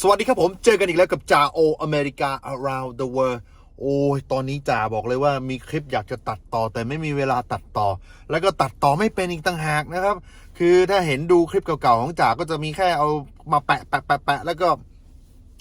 สวัสดีครับผม เจอกันอีกแล้วกับจ่าโออเมริกา around the world โอ้ย ตอนนี้จ่าบอกเลยว่ามีคลิปอยากจะตัดต่อแต่ไม่มีเวลาตัดต่อ แล้วก็ตัดต่อไม่เป็นอีกต่างหากนะครับ คือถ้าเห็นดูคลิปเก่าๆของจ่าก็จะมีแค่เอามาแปะแปะแปะแปะแล้วก็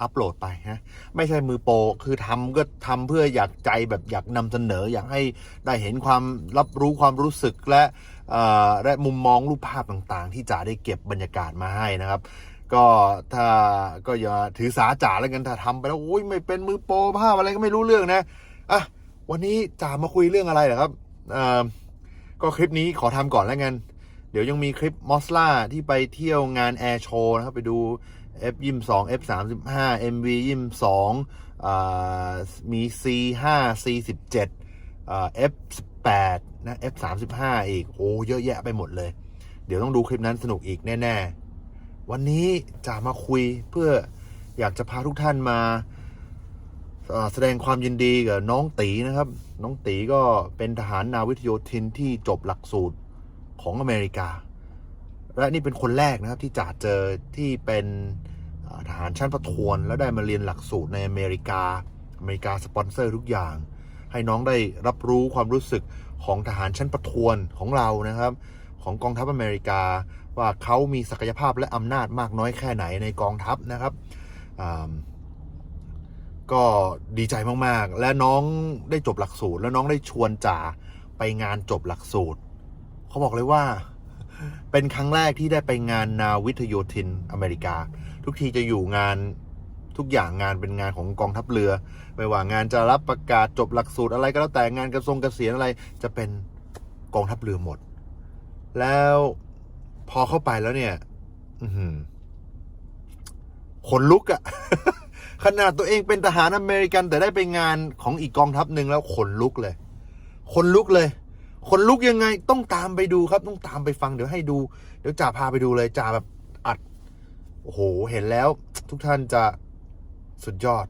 อัปโหลดไปฮะไม่ใช่มือโปรคือทำก็ทำเพื่ออยากใจแบบอยากนำเสนอ อยากให้ได้เห็นความรับรู้ความรู้สึกและเอ่อและมุมมองรูปภาพต่างๆ ที่จ่าได้เก็บบรรยากาศมาให้นะครับ ก็ถ้าก็อย่าถือสาจ่าแล้วกันถ้าทำไปแล้วโอ้ยไม่เป็นมือโปรภาพอะไรก็ไม่รู้เรื่องนะอะวันนี้จ่ามาคุยเรื่องอะไรเหรอครับเอ่อก็คลิปนี้ขอทำก่อนแล้วกัน เดี๋ยวยังมีคลิปมอสล่าที่ไปเที่ยวงานแอร์โชว์นะครับ ไปดู F ยิม2 F 3 5 MV ยิม2อ่ามี C 5 C 17อ่า F 8นะ F 3 5อีกโอ้เยอะแยะไปหมดเลย เดี๋ยวต้องดูคลิปนั้นสนุกอีกแน่ ๆ วันนี้จะมาคุยเพื่ออยากจะพาทุกท่านมาแสดงความยินดีกับน้องตีนะครับ น้องตีก็เป็นทหารนาวิทโยธินที่จบหลักสูตรของอเมริกา และนี่เป็นคนแรกนะครับที่จ่าเจอที่เป็นทหารชั้นประทวน แล้วได้มาเรียนหลักสูตรในอเมริกา อเมริกาสปอนเซอร์ทุกอย่าง ให้น้องได้รับรู้ความรู้สึกของทหารชั้นประทวนของเรานะครับ ของกองทัพอเมริกา ว่าเขามีศักยภาพและอำนาจมากน้อยแค่ไหนในกองทัพนะครับก็ดีใจมากๆ และน้องได้จบหลักสูตร แล้วน้องได้ชวนจ่าไปงานจบหลักสูตร เขาบอกเลยว่า เป็นครั้งแรกที่ได้ไปงานนาวิทโยธินอเมริกา ทุกทีจะอยู่งานทุกอย่างงานเป็นงานของกองทัพเรือ ไม่ว่างานจะรับประกาศจบหลักสูตรอะไรก็แล้วแต่งานกระทรวงเกษียณอะไรจะเป็นกองทัพเรือหมด แล้วพอเข้าไปแล้วเนี่ยอืขนลุกอะขนาดตัวเองเป็นทหารอเมริกัน แต่ได้ไปงานของอีกกองทัพหนึ่งแล้วขนลุกเลยขนลุกเลยขนลุกยังไง ต้องตามไปดูครับ ต้องตามไปฟังเดี๋ยวให้ดู เดี๋ยวจ่าพาไปดูเลยจ่าแบบอัดโอ้โหเห็นแล้ว ทุกท่านจะสุดยอด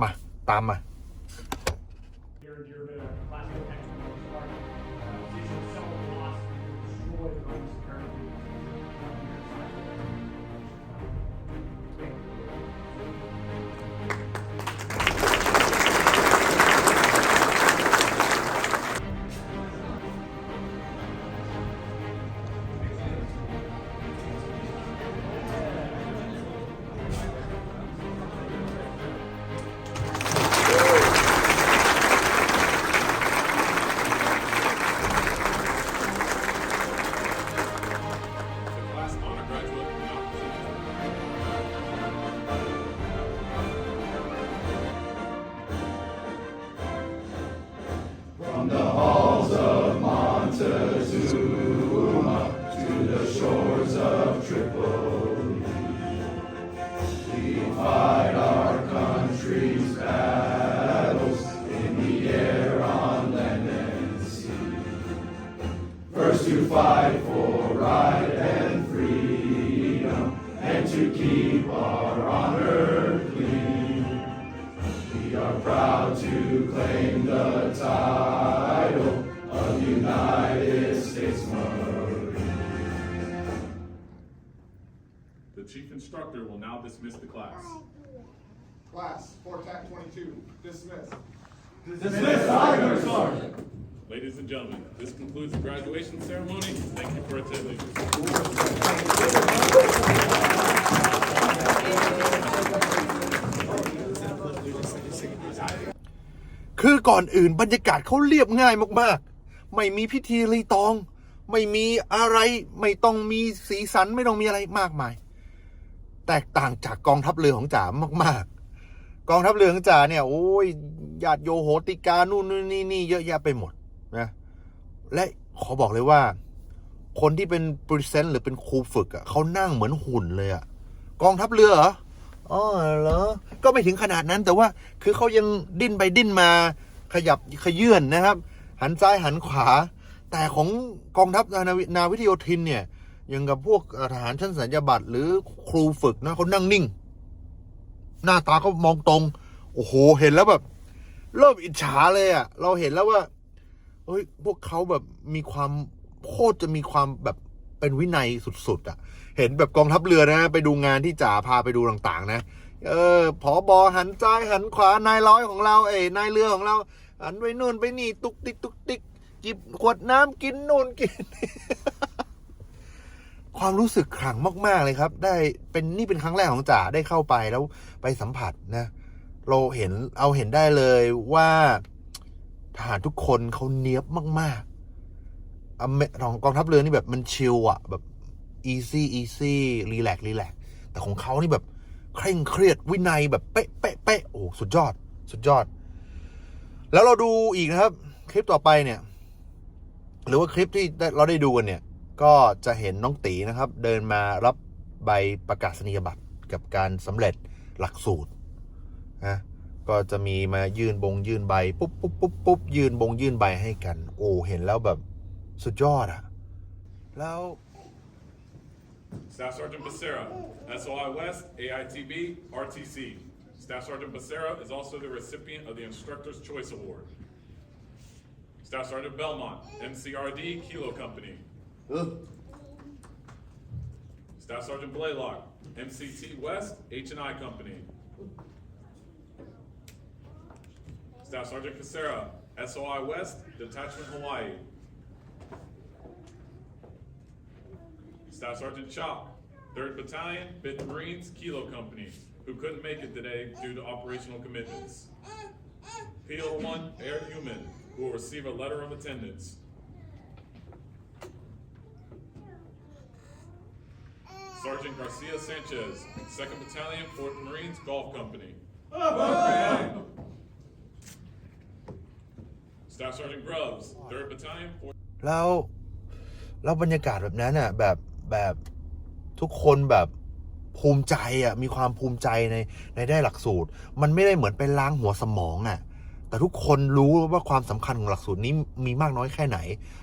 มาตามมา chief instructor will now dismiss the class. Class, four TAC twenty-two, dismissed. Ladies and gentlemen, this concludes the graduation ceremony. Thank you for attending. คือก่อนอื่นบรรยากาศเขาเรียบง่ายมากๆ ไม่มีพิธีรีตอง ไม่มีอะไร ไม่ต้องมีสีสัน ไม่ต้องมีอะไรมากมาย แตกต่างจากกองทัพเรือของจ๋ามาก ๆ กองทัพเรือของจ๋าเนี่ยโอ้ยญาติโยโหติกานู่นนี่นี่เยอะแยะไปหมดนะและขอบอกเลยว่า คนที่เป็นปริเซนต์หรือเป็นครูฝึกอะเขานั่งเหมือนหุ่นเลยอะกองทัพเรือเหรออ๋อเหรอก็ไม่ถึงขนาดนั้นแต่ว่าคือเขายังดิ้นไปดิ้นมาขยับขยื่นนะครับ หันซ้ายหันขวา แต่ของกองทัพนาวินาทโยธินเนี่ย ยังกับพวกทหารชั้นสัญญาบัตรหรือครูฝึกนะเขานั่งนิ่ง หน้าตาเขามองตรง โอ้โห เห็นแล้วแบบ เริ่มอิจฉาเลยอะ่ะ เราเห็นแล้วว่าเฮ้ยพวกเขาแบบมีความโคตรจะมีความแบบเป็นวินัยสุดๆอะ่ะ เห็นแบบกองทัพเรือนะ ไปดูงานที่จ่าพาไปดูต่าง ๆ นะ เออผอบอหันซ้ายหันขวานายร้อยของเราเอ้ยนายเรือของเราหันไปนู่นไปนี่ ตุกติกตุกติกจิบขวดน้ำกินนู่นกิน ความรู้สึกขลังมาก ๆ เลยครับ ได้เป็นนี่เป็นครั้งแรกของจ๋าได้เข้าไปแล้วไปสัมผัสนะ เราเห็นเอาเห็นได้เลยว่าทหารทุกคนเขาเนี้ยบมากๆอเมของกองทัพเรือนี่แบบมันชิลอะแบบ easy easy relax relax แต่ของเขานี่แบบเคร่งเครียดวินัยแบบเป๊ะเป๊ะเป๊ะโอ้สุดยอด สุดยอด แล้วเราดูอีกนะครับ คลิปต่อไปเนี่ย หรือว่าคลิปที่เราได้ดูกันเนี่ย ก็จะเห็นน้องตีนะครับ เดินมารับใบประกาศนียบัตรกับการสำเร็จหลักสูตรนะก็จะมีมายื่นบงยื่นใบปุ๊บปุ๊บปุ๊บปุ๊บยื่นบงยื่นใบให้กัน โอ้เห็นแล้วแบบสุดยอดอะแล้ว Staff Sergeant Becerra, SOI West, AITB, RTC. Staff Sergeant Becerra is also the recipient of the Instructor's Choice Award. Staff Sergeant Belmont, MCRD, Kilo Company. Ugh. Staff Sergeant Blaylock, MCT West, H&I Company. Staff Sergeant Casera, SOI West, Detachment Hawaii. Staff Sergeant Chop, 3rd Battalion, 5th Marines, Kilo Company, who couldn't make it today due to operational commitments. PO1 Air Human, who will receive a letter of attendance. Sergeant Garcia Sanchez, 2nd Battalion, 4th Marines, Golf Company. Staff Sergeant Grubbs, 3rd Battalion, 4th แล้วแล้วบรรยากาศแบบนั้นอะแบบแบบทุกคนแบบภูมิใจอะมีความภูมิใจในในได้หลักสูตร มันไม่ได้เหมือนไปล้างหัวสมองอะ แต่ทุกคนรู้ว่าความสำคัญของหลักสูตรนี้มีมากน้อยแค่ไหน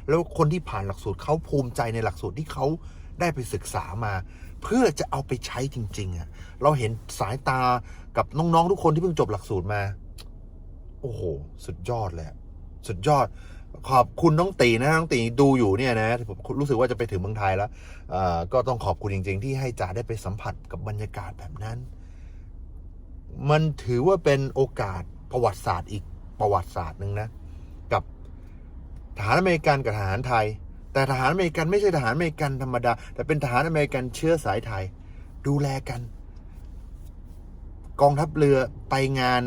แล้วคนที่ผ่านหลักสูตรเขาภูมิใจในหลักสูตรที่เขาได้ไปศึกษามา เพื่อจะเอาไปใช้จริง ๆอะเราเห็นสายตากับน้องๆทุกคนที่เพิ่งจบหลักสูตรมา โอ้โห สุดยอดเลยอะสุดยอด ขอบคุณน้องตีนะน้องตีดูอยู่เนี่ยนะผมรู้สึกว่าจะไปถึงเมืองไทยแล้วก็ต้องขอบคุณจริง ๆ ที่ให้จ๋าได้ไปสัมผัสกับบรรยากาศแบบนั้น มันถือว่าเป็นโอกาสประวัติศาสตร์อีกประวัติศาสตร์หนึ่งนะ กับทหารอเมริกันกับทหารไทย แต่ทหารอเมริกันไม่ใช่ทหารอเมริกันธรรมดา แต่เป็นทหารอเมริกันเชื้อสายไทย ดูแลกัน กองทัพเรือไปงาน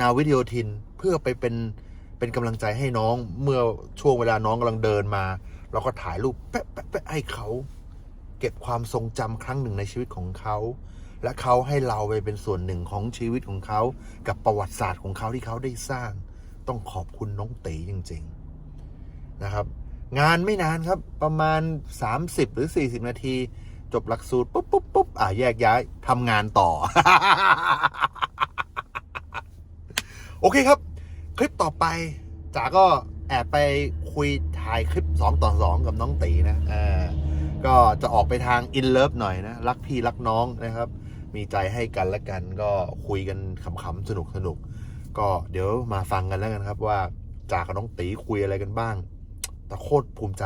นาวิดีโอทินเพื่อไปเป็นเป็นกำลังใจให้น้องเมื่อช่วงเวลาน้องกำลังเดินมาเราก็ถ่ายรูปแปะแปะแปะให้เขา เก็บความทรงจำครั้งหนึ่งในชีวิตของเขา และเขาให้เราไปเป็นส่วนหนึ่งของชีวิตของเขา กับประวัติศาสตร์ของเขาที่เขาได้สร้าง ต้องขอบคุณน้องเตีจริง ๆ นะครับ งานไม่นานครับประมาณ 30 หรือ 40 นาที จบหลักสูตร ปุ๊บปุ๊บปุ๊บอะแยกย้ายทำงานต่อ โอเคครับ คลิปต่อไปจ๋าก็แอบไปคุยถ่ายคลิป 2 ต่อ 2 กับน้องตีนะอ่าก็จะออกไปทางอินเลิฟหน่อยนะ รักพี่รักน้องนะครับ มีใจให้กันและกันก็คุยกันขำๆสนุกสนุกก็เดี๋ยวมาฟังกันแล้วกันครับว่าจากับน้องตีคุยอะไรกันบ้าง แต่โคตรภูมิใจ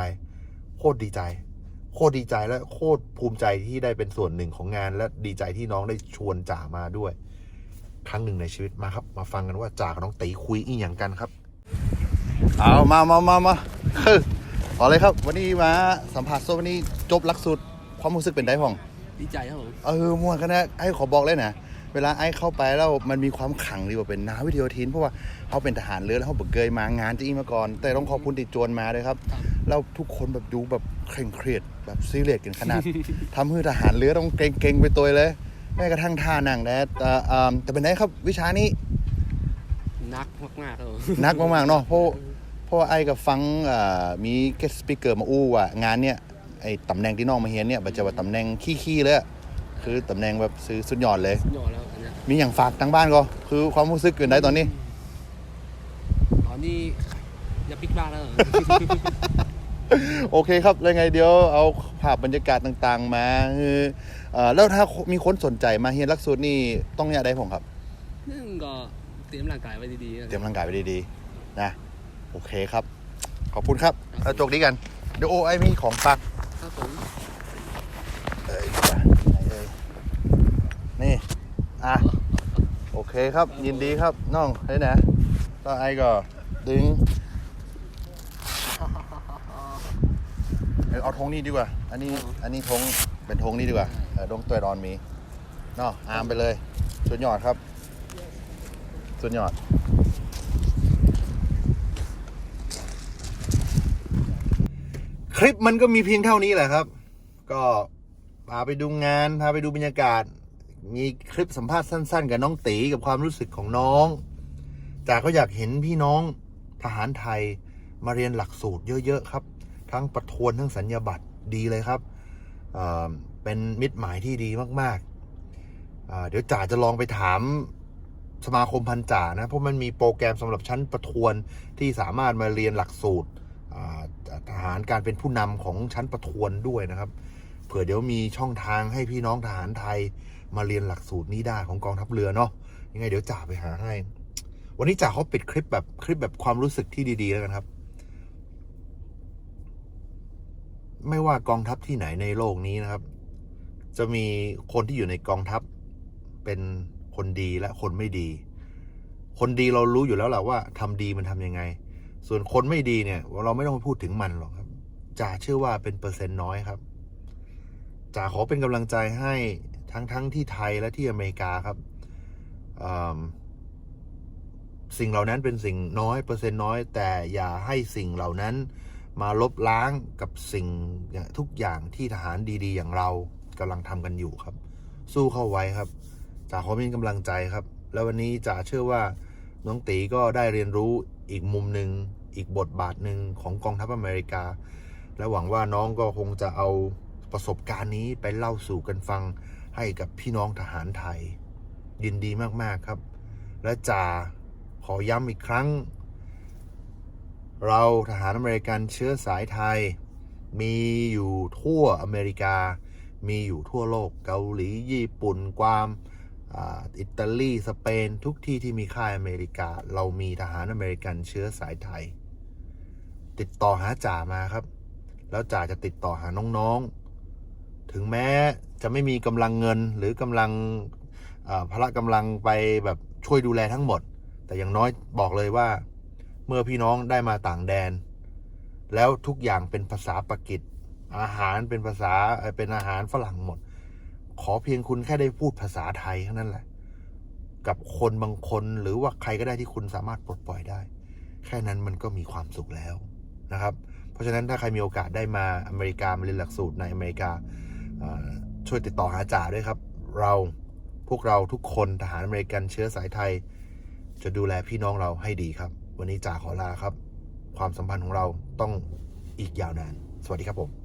โคตรดีใจ โคตรดีใจและโคตรภูมิใจที่ได้เป็นส่วนหนึ่งของงาน และดีใจที่น้องได้ชวนจ๋ามาด้วย ครั้งหนึ่งในชีวิตมาครับ มาฟังกันว่าจ่ากับน้องตีคุยอีหยังกันครับ เอามามามามาคือเอาเลยครับ วันนี้มาสัมผัสโซวันนี้จบหลักสูตรความรู้สึกเป็นได้พ่อง ดีใจครับผมเออม่วนกันนะไอ้ขอบอกเลยนะ เวลาไอ้เข้าไปแล้วมันมีความขลังดีกว่าเป็นนาวิดีโอทินเพราะว่าเขาเป็นทหารเรือแล้วเขาเบิกเกยมางานจะอีมาก่อน แต่ต้องขอบคุณติดจวนมาด้วยครับแล้วทุกคนแบบดูแบบเคร่งเครียดแบบซีเรียสกันขนาดทำให้ทหารเรือต้องเก่งๆไปตัวเลยแม้กระทั่งท่านั่งนะแต่อ่าแต่เป็นไงครับวิชานี้นักมากๆครับผมนักมากๆเนาะเพราะเพราะว่าไอ้กับฟังอ่ามีเกสปิเกอร์มาอู้ว่างานเนี่ยไอ้ตำแหน่งที่น้องมาเห็นเนี่ยบัจะว่าตำแหน่งขี้ๆเลยอะ คือตำแหน่งแบบซื้อสุดยอดเลยยอดแล้วอันเนี้ยมีอย่างฝากทางบ้านก็คือความรู้สึกเป็นได้ตอนนี้ ตอนนี้อย่าปิกบ้านแล้วเหรอ โอเคครับแล้วไงเดี๋ยวเอาภาพบรรยากาศต่างๆ มาคือเอ่อแล้วถ้ามีคนสนใจมาเฮียนหลักสูตรนี่ต้องเนี่ยได้ผมครับ นึ่งก็เตรียมร่างกายไว้ดีๆเตรียมร่างกายไว้ดีๆนะ โอเคครับ ขอบคุณครับ แล้วโจกดีกัน เดี๋ยวโอไอมีของฝาก ครับผม เอะ โอเคครับ ยินดีครับน้องเฮ้ยนะก็ไอ้ก็ดึงเอาธงนี้ดีกว่า อันนี้ อันนี้ธงเป็นธงนี้ดีกว่าเออดงตัวรอนมีเนาะอามไปเลย สุดยอดครับ สุดยอดคลิปมันก็มีเพียงเท่านี้แหละครับ ก็พาไปดูงาน พาไปดูบรรยากาศ มีคลิปสัมภาษณ์สั้น ๆ กับน้องตีกับความรู้สึกของน้องจาก็อยากเห็นพี่น้องทหารไทยมาเรียนหลักสูตรเยอะ ๆ ครับ ทั้งประทวนทั้งสัญญาบัตรดีเลยครับเเป็นมิตรหมายที่ดีมากๆอ่าเดี๋ยวจ่าจะลองไปถามสมาคมพันจ่านะ เพราะมันมีโปรแกรมสำหรับชั้นประทวนที่สามารถมาเรียนหลักสูตรทหารการเป็นผู้นำของชั้นประทวนด้วยนะครับ เผื่อเดี๋ยวมีช่องทางให้พี่น้องทหารไทย มาเรียนหลักสูตรนี้ได้ของกองทัพเรือเนาะยังไงเดี๋ยวจ่าไปหาให้ วันนี้จ่าเขาปิดคลิปแบบคลิปแบบความรู้สึกที่ดีๆแล้วกันครับ ไม่ว่ากองทัพที่ไหนในโลกนี้นะครับ จะมีคนที่อยู่ในกองทัพ เป็นคนดีและคนไม่ดี คนดีเรารู้อยู่แล้วแหละว่าทำดีมันทำยังไง ส่วนคนไม่ดีเนี่ย เราไม่ต้องไปพูดถึงมันหรอกครับจ่าเชื่อว่าเป็นเปอร์เซ็นต์น้อยครับจ่าขอเป็นกำลังใจให้ ทั้งทั้งที่ไทยและที่อเมริกาครับสิ่งเหล่านั้นเป็นสิ่งน้อยเปอร์เซ็นต์น้อย แต่อย่าให้สิ่งเหล่านั้นมาลบล้างกับสิ่งทุกอย่างที่ทหารดีๆ อย่างเรากำลังทำกันอยู่ครับ สู้เข้าไว้ครับจ่าขอเป็นกำลังใจครับ แล้ววันนี้จ่าเชื่อว่าน้องตีก็ได้เรียนรู้อีกมุมหนึ่งอีกบทบาทหนึ่งของกองทัพอเมริกา และหวังว่าน้องก็คงจะเอาประสบการณ์นี้ไปเล่าสู่กันฟัง ให้กับพี่น้องทหารไทย ยินดีมากๆครับ และจ่าขอย้ำอีกครั้ง เราทหารอเมริกันเชื้อสายไทย มีอยู่ทั่วอเมริกา มีอยู่ทั่วโลกเกาหลีญี่ปุ่นกวามอิตาลี สเปน ทุกที่ที่มีค่ายอเมริกา เรามีทหารอเมริกันเชื้อสายไทย ติดต่อหาจ่ามาครับ แล้วจ่าจะติดต่อหาน้องๆ ถึงแม้ จะไม่มีกำลังเงินหรือกำลังพละกำลังไปแบบช่วยดูแลทั้งหมด แต่อย่างน้อยบอกเลยว่า เมื่อพี่น้องได้มาต่างแดน แล้วทุกอย่างเป็นภาษาปากีสอาหารเป็นภาษาเป็นอาหารฝรั่งหมด ขอเพียงคุณแค่ได้พูดภาษาไทยเท่านั้นแหละ กับคนบางคนหรือว่าใครก็ได้ที่คุณสามารถปลดปล่อยได้ แค่นั้นมันก็มีความสุขแล้วนะครับ เพราะฉะนั้นถ้าใครมีโอกาสได้มาอเมริกามาเรียนหลักสูตรในอเมริกา ช่วยติดต่อหาจ่าด้วยครับ เราพวกเราทุกคนทหารอเมริกันเชื้อสายไทย จะดูแลพี่น้องเราให้ดีครับ วันนี้จ่าขอลาครับ ความสัมพันธ์ของเราต้องอีกยาวนาน สวัสดีครับผม